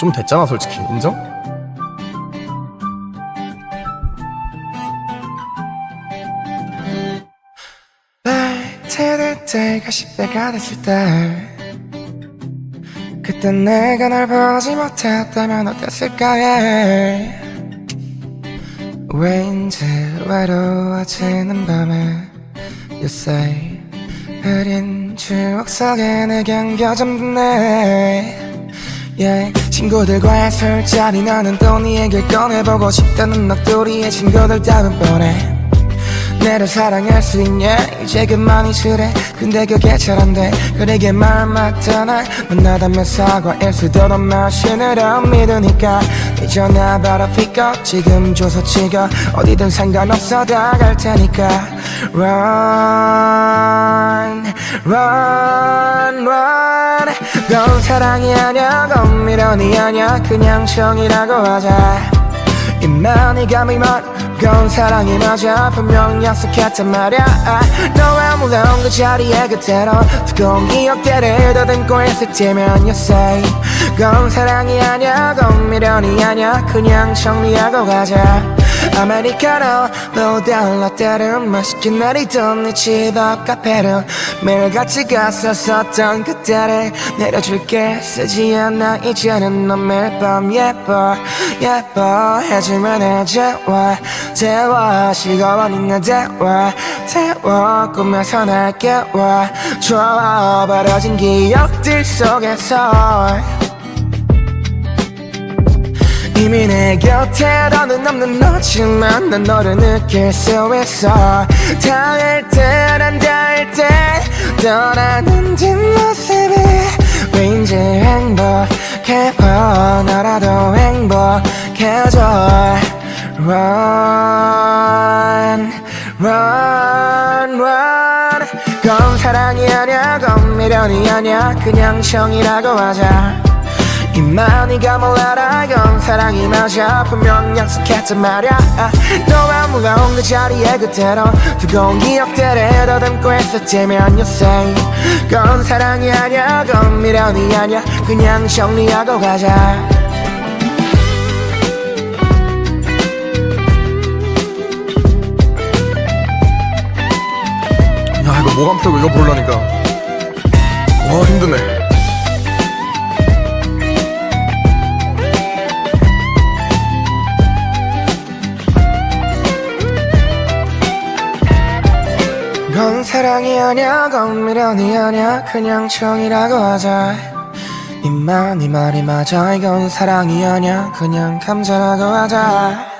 좀 됐잖아 솔직히. 인정? 때가 10대가 됐을 때 그땐 내가 널 보지 못했다면 어땠을까 해 왠지 외로워지는 밤에 You say 흐린 추억 속에 내게 안겨졌네 yeah. 친구들과의 술자리 나는 또 네 얘길 꺼내보고 싶다는 너둘이의 친구들 답은 뻔해. 내를 사랑할 수 있냐? 이제 그만 잊으래 근데 그게 잘 안돼 그에게 말 맞다 날 만나다면 사과일 수도 넌 마시느라 믿으니까. 이전에 바로 피고 지금 줘서 찍어 어디든 상관없어 다 갈 테니까. Run Run Run 넌 사랑이 아냐 건 미련이 아냐 그냥 정이라고 하자. 이만이 감이 먼건 사랑이 맞아. 분명 약속했단 말야. 너와 물론 그 자리에 그대로 뜨거운 기억들을 더듬고 있을 때면 You say. 건 사랑이 아냐 건 미련이 아냐 그냥 정리하고 가자 아메리카노 보다 라떼를 맛있게 내리던 네 집 앞 카페를 매일 같이 갔었었던 그때를 내려줄게. 쓰지 않아 이제는 넌 매일 밤 예뻐 예뻐. 해주면 해줘와 태워 시간이 내 대화 태워 꿈에서 날 깨워. 좋아 버려진 기억들 속에서 이미 내 곁에 너는 없는 너지만 난 너를 느낄 수 있어. 닿을 듯안 닿을 듯 떠나는 뒷모습이 왠지 행복해 보여 너라도 행복해져. Run Run Run. 건 사랑이 아냐 건 미련이 아냐 그냥 정이라고 하자 이만이가 몰라라 건 사랑이 맞아 분명 약속했단 말야. 너와 물러온 그 자리에 그대로 뜨거운 기억들을 있었다면 You say 건 사랑이 아냐 건 미련이 아냐 그냥 정리하고 가자. 야 이거 풀고 이거 부르려니까. 와 힘드네 사랑이 아냐 건 미련이 아냐 그냥 정이라고 하자. 이만 이 말이 맞아 이건 사랑이 아냐 그냥 감자라고 하자